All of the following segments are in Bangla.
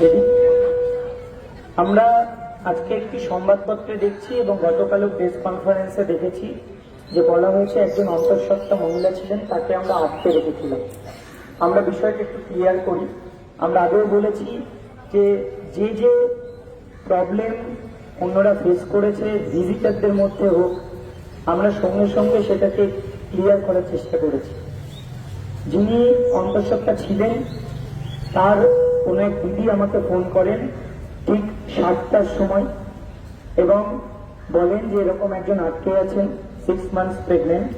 দেবী আমরা আজকে একটি সংবাদপত্রে দেখছি এবং গতকালও প্রেস কনফারেন্সে দেখেছি যে বলা হয়েছে একজন অন্তঃসত্ত্বা মহিলা ছিলেন, তাকে আমরা আটকে রেখেছিলাম। আমরা বিষয়টা একটু ক্লিয়ার করি। আমরা আগেও বলেছি যে যে যে প্রবলেম অন্যরা ফেস করেছে ভিজিটারদের মধ্যে হোক, আমরা সঙ্গে সঙ্গে সেটাকে ক্লিয়ার করার চেষ্টা করেছি। যিনি অন্তঃসত্ত্বা ছিলেন, তার কোনো এক দিদি আমাকে ফোন করেন ঠিক সাতটার সময় এবং বলেন যে এরকম একজন আটকে আছেন সিক্স মান্থস প্রেগনেন্ট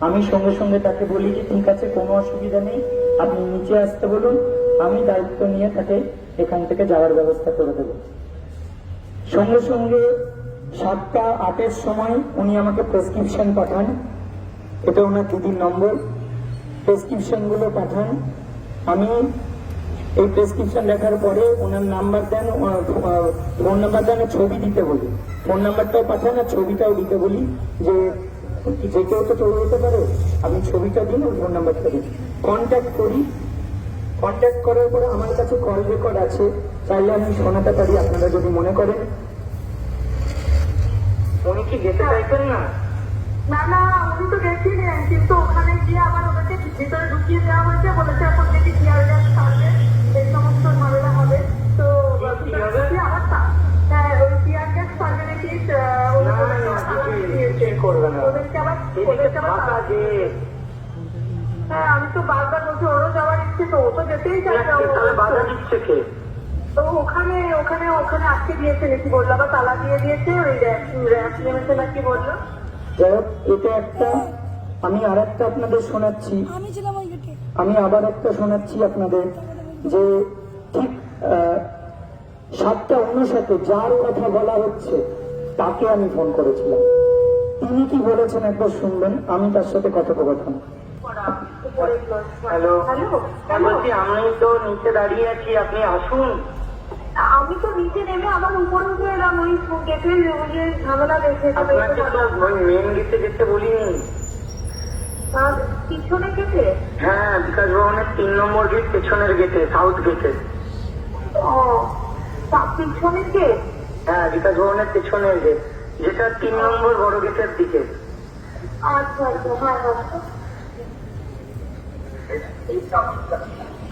আমি সঙ্গে সঙ্গে তাকে বলি যে, ঠিক আছে, কোনো অসুবিধা নেই, আপনি নিচে আসতে বলুন, আমি দায়িত্ব নিয়ে তাকে এখান থেকে যাওয়ার ব্যবস্থা করে দেবো। সঙ্গে সঙ্গে সাতটা আটের সময় উনি আমাকে প্রেসক্রিপশন পাঠান। এটা ওনার দিদির নম্বর। প্রেসক্রিপশনগুলো পাঠান। আমি এই প্রেসক্রিপশন লেখার পরে ওনার নাম্বার দেন ফোন নাম্বার দেন ছবি দিতে বলি। ফোন নাম্বারটাও পাঠান আর ছবিটাও দিতে বলি যে যে কেউ তো চলে যেতে পারে আপনি ছবিটা দিন ফোন নাম্বারটা দিন। কন্ট্যাক্ট করি। কন্ট্যাক্ট করার পরে আমার কাছে কল রেকর্ড আছে। চাইলে আমি শোনাতে পারি, আপনারা যদি মনে করেন। উনি কি যেতে চাইছেন না? না না, উনি তো গেছিলেন, কিন্তু ওখানে গিয়ে আবার ওনাকে ভিতরে ঢুকিয়ে দেওয়া হয়েছে, বলেছে হ্যাঁ আমি তো বারবার বলছি ওরও যাওয়ার ইচ্ছে তো ও তো যেতেই চাইছে ও- বাধা দিচ্ছে কে? তো ওখানে ওখানে ওখানে আটকে দিয়েছে নাকি বলল আবার তালা দিয়ে দিয়েছে ওই র্যাক নেমেছে নাকি বলল। এটা একটা আমি আর একটা আপনাদের শোনাচ্ছি। আমি আবার একটা শোনাচ্ছি আপনাদের যে ঠিক আহ, সাতটা সাথে যার কথা বলা হচ্ছে তাকে আমি ফোন করেছিলাম। তিনি কি বলেছেন একবার শুনবেন? আমি তার সাথে কথোপকথন হ্যালো হ্যালো বলছি আমি তো নিচে দাঁড়িয়ে আছি আপনি আসুন। আমি তো নিচে নেমে আবার উপরে উঠে এলাম ওই গেটের ওই ঝামেলা দেখে আপনাকে তো ওই মেন গেটে যেতে বলিনি। পিছনে গেটে হ্যাঁ বিকাশ ভবনের তিন নম্বর গেট পেছনের গেটে সাউথ গেটে ও তা পিছনে কে? হ্যাঁ বিকাশ ভবনের পেছনের গেট যেটা তিন নম্বর বড় গেটের দিকে। আচ্ছা আচ্ছা হ্যাঁ হ্যাঁ।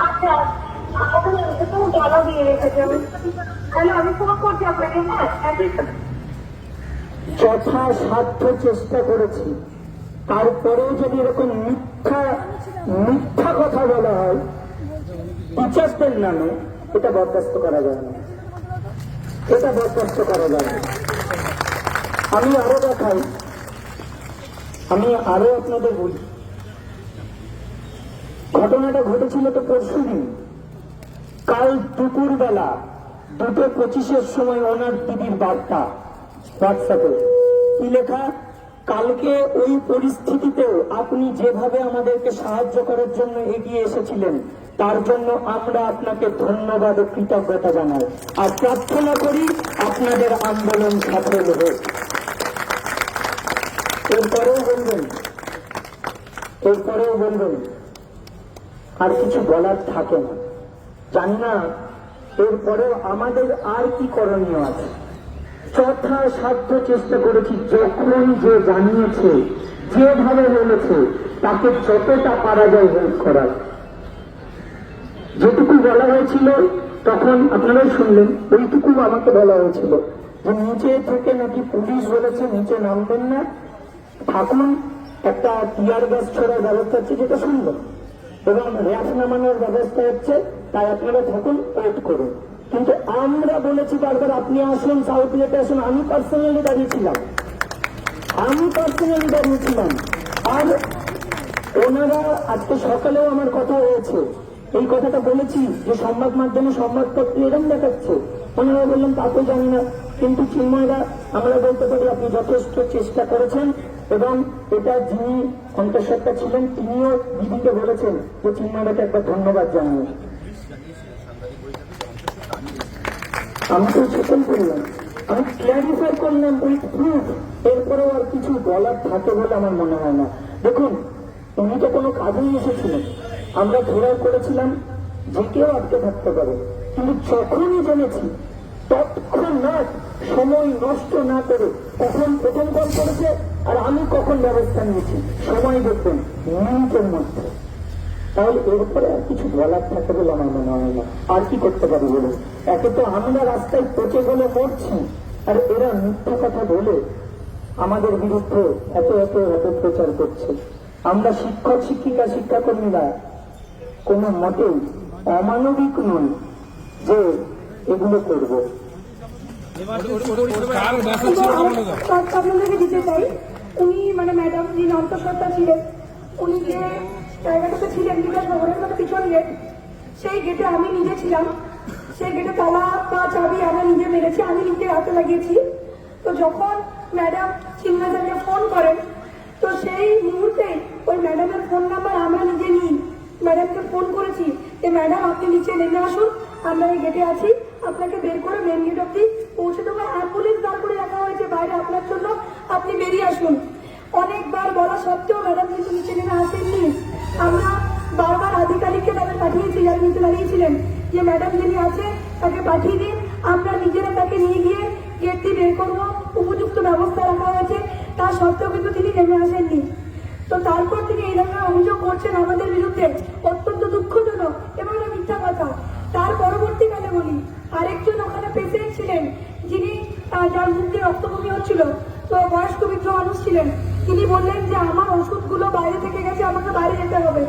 আচ্ছা ওখানে তো ডালা দিয়ে রেখেছে। আমি আমি ফোন করছি আপনাকে হ্যাঁ? যথাসাধ্য চেষ্টা করেছি। তারপরেও যদি এরকম মিথ্যা মিথ্যা কথা বলা হয় টিচার্সদের নামে এটা বরদাস্ত করা যায় না। এটা বরদাস্ত করা যায় না। আমি আরও দেখাই। আমি আরও আপনাদের বলি। ঘটনাটা ঘটেছিল তো পরশু দিন। কাল দুপুর বেলা দুটো পঁচিশের সময় ওনার দিদির বার্তা, হোয়াটসঅ্যাপে। কি লেখা? কালকে ওই পরিস্থিতিতেও আপনি যেভাবে আমাদেরকে সাহায্য করার জন্য এগিয়ে এসেছিলেন, তার জন্য আমরা আপনাকে ধন্যবাদ ও কৃতজ্ঞতা জানাই। আর প্রার্থনা করি আপনাদের আন্দোলন সফল হোক। এরপরেও বলবেন এরপরেও বলবেন, আর কিছু বলার থাকে না। জানি না, এরপরেও আমাদের আর কি করণীয় আছে? যথাসাধ্য চেষ্টা করেছি যখন যে জানিয়েছে, যেভাবে বলেছে, তাকে যতটা পারা যায় হেল্প করার। যেটুকু বলা হয়েছিল, তখন আপনারাই শুনলেন, ওইটুকু আমাকে বলা হয়েছিল। যে নিচে থেকে নাকি পুলিশ বলেছে, নিচে নামবেন না। থাকুন একটা টিয়ার গ্যাস ছোড়ার ব্যবস্থা হচ্ছে যেটা সুন্দর এবং র্যাপ নামানোর ব্যবস্থা হচ্ছে, তাই আপনারা থাকুন ওয়েট করুন। কিন্তু আমরা বলেছি বারবার, আপনি আসুন সাউথ গেটে আসুন, আমি পার্সোনালি দাঁড়িয়েছিলাম আমি পার্সোনালি দাঁড়িয়েছিলাম আর ওনারা আজকে সকালেও আমার কথা হয়েছে। এই কথাটা বলেছি যে সংবাদ মাধ্যমে সংবাদপত্র এরম দেখাচ্ছে। ওনারা বললেন, তা তো জানি না। কিন্তু চিন্ময়রা আমরা বলতে পারি আপনি যথেষ্ট চেষ্টা করেছেন। এবং এটা যিনি অন্তঃসত্ত্বা ছিলেন, তিনিও দিদিকে বলেছেন যে চিন্ময়রাকে একবার ধন্যবাদ জানিয়ে আমি তো সেটাই করলাম, আমি ক্ল্যারিফাই করলাম উইথ প্রুফ এরপরেও আর কিছু বলার থাকে বলে আমার মনে হয় না। দেখুন, উনি তো কোনো কাজেই এসেছিলেন। আমরা ঘোরাও করেছিলাম, যে কেউ আটকে থাকতে পারে। কিন্তু যখনই জেনেছি, তৎক্ষণাৎ সময় নষ্ট না করে কখন প্রথম কল করেছে আর আমি কখন ব্যবস্থা নিয়েছি? সময় দেখবেন মিনিটের মধ্যে। তাহলে এরপরে আর কিছু বলার থাকে বলে আমার মনে হয় না। আর কি করতে পারি বলে একে তো আমরা রাস্তায় পচে গেলে মরছি। আর এরা মিথ্যা কথা বলে আমাদের বিরুদ্ধে এত এত এত প্রচার করছে। আমরা শিক্ষক, শিক্ষিকা, শিক্ষাকর্মীরা কোনো মতেই অমানবিক নই যে এগুলো করব কার মেসেজ ছিল বলো দাও আপনাদেরকে দিতে চাই উনি মানে ম্যাডাম যিনি অন্তঃসত্ত্বা ছিলেন। উনি যে জায়গাটাতে ছিলেন বিকাশ ভবনের পিছন গেট সেই গেটে আমি নিজে ছিলাম। সেই গেটে তালা বা চাবি আমরা নিজে মেরেছি আমি নিজে হাতে লাগিয়েছি। তো যখন ম্যাডাম চিন্ময়দাকে ফোন করেন তো সেই মুহূর্তে ওই ম্যাডামের ফোন নাম্বার আমরা নিজে নিই। ম্যাডামকে ফোন করেছি যে ম্যাডাম আপনি নিচে নেমে আসুন আমরা এই গেটে আছি। আপনাকে বের করে মেন গেট অব্দি পৌঁছে দেবো অ্যাম্বুলেন্স দাঁড় করে রাখা হয়েছে বাইরে আপনার জন্য আপনি বেরিয়ে আসুন। অনেকবার বলা সত্ত্বেও ম্যাডাম কিন্তু নিচে নেমে আসেননি। আমরা বারবার আধিকারিককে তাদের পাঠিয়েছি যারা নিচে দাঁড়িয়েছিলেন যে ম্যাডাম যিনি আছে, তাকে পাঠিয়ে দিন। আমরা নিজেরা তাকে নিয়ে গিয়ে গেট দিয়ে বের করব। উপযুক্ত ব্যবস্থা রাখা হয়েছে। তা সত্ত্বেও কিন্তু তিনি নেমে আসেননি। তো তারপর তিনি এই ধরনের অভিযোগ করছেন আমাদের বিরুদ্ধে। অত্যন্ত দুঃখজনক এবং এটা মিথ্যা কথা। তার পরবর্তীকালে বলি। আরেকজন ওখানে পেশেন্ট ছিলেন, যিনি যার মুখ দিয়ে রক্তভূমি হচ্ছিল। তো মানুষ ছিলেন। তিনি বললেন যে, আমার ওষুধগুলো বাইরে থেকে গেছে, আমাকে বাইরে যেতে হবে।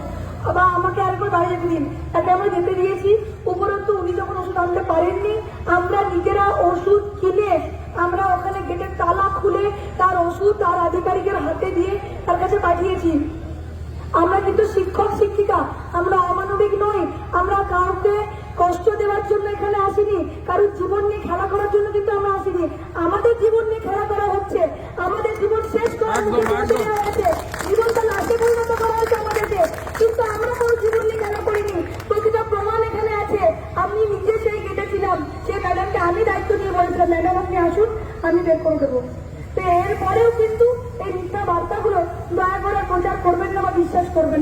বা আমাকে আরেকবার বাইরে যেতে দিন। তাকে আমরা যেতে দিয়েছি। উপরন্তু উনি যখন ওষুধ আনতে পারেননি, আমরা নিজেরা ওষুধ কিনে আমরা ওখানে গেটের তালা খুলে তার ওষুধ তার আধিকারিকের হাতে দিয়ে তার কাছে পাঠিয়েছি। আমরা কিন্তু শিক্ষক, শিক্ষিকা, আমরা অমানবিক নই। আমরা কাউকে কষ্ট দেওয়ার জন্য এখানে আসিনি। কারোর জীবন নিয়ে খেলা করার জন্য কিন্তু আমরা আসিনি। আমাদের জীবন নিয়ে খেলা করা হচ্ছে আমাদের জীবন শেষ করার একদম, মুখে একদম। দেওয়া হয়েছে জীবনটা লাশে পরিণত করা হয়েছে। আমাদেরকে। কিন্তু আমরা কোনো জীবন নিয়ে খেলা করিনি। প্রতিটা প্রমাণ এখানে আছে। আমি নিজে সেই গেটে ছিলাম। সেই ম্যাডামকে আমি দায়িত্ব দিয়ে বলেছিলাম ম্যাডাম আপনি আসুন আমি বের করে দেবো। তো এরপরেও কিন্তু এই মিথ্যা বার্তাগুলো দয়া করে প্রচার করবেন না বা বিশ্বাস করবেন না।